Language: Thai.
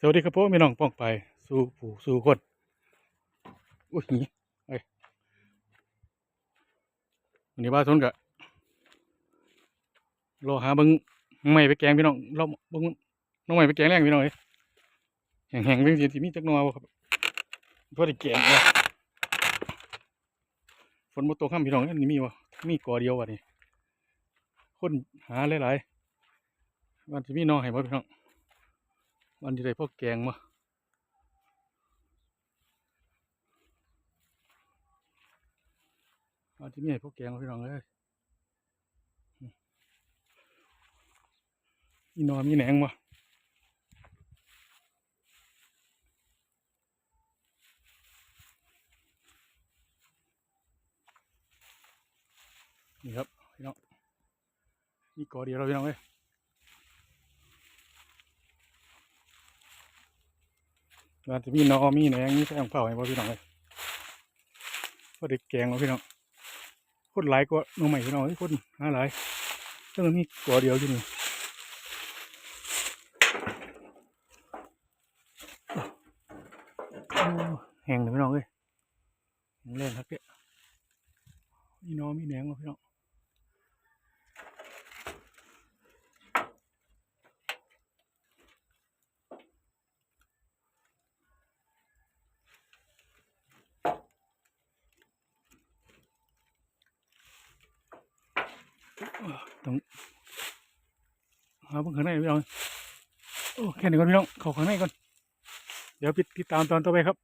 สวัสดีครับพ่อแม่น้องป้องไป สู่ผู้สู่คนอุ้ยหนีเอ้วันนี้บ้านทนกะรอหาเบิงไม่ไปแกงพี่น้องเราเบิงน้องไม่ไปแกงแรงพี่น้องเอ้แห้งๆเป็นสิที่มีจักนอบ่ครับเพื่อได้แกงเนี่ยฝนบ่ตกค่ำพี่น้องอันนี้มีบ่มีกอเดียววะนี่คนหาหลายๆวันที่มีน้องให้บ่พี่น้อง วันที่ได้พวกแกงมาวันที่มีพวกแกงมาพี่น้องเลยมีนอนมีแหนงมานี่ครับพี่น้องนี่กอเดียวเราพี่น้องเลย ว่าจะมีนอมีแหนงมีแป้งเผาให้บ่อพี่น้องเลยพอได้แกงมาพี่น้องคนหลายกว่าหน้องใหม่พี่น้องคนหาหลายแต่มันมีกัวเดียวอยู่นี่แห้งเลยพี่น้องเอ้ยแห้งแรงครับเปี้ยมีนอมีแหนงมาพี่น้อง ต้องหาเพิ่งข้างในพี่น้องโอ้แค่นี้ก่อนพี่น้องเข้าข้างในก่อน เดี๋ยวปิดติดตามตอนต่อไปครับ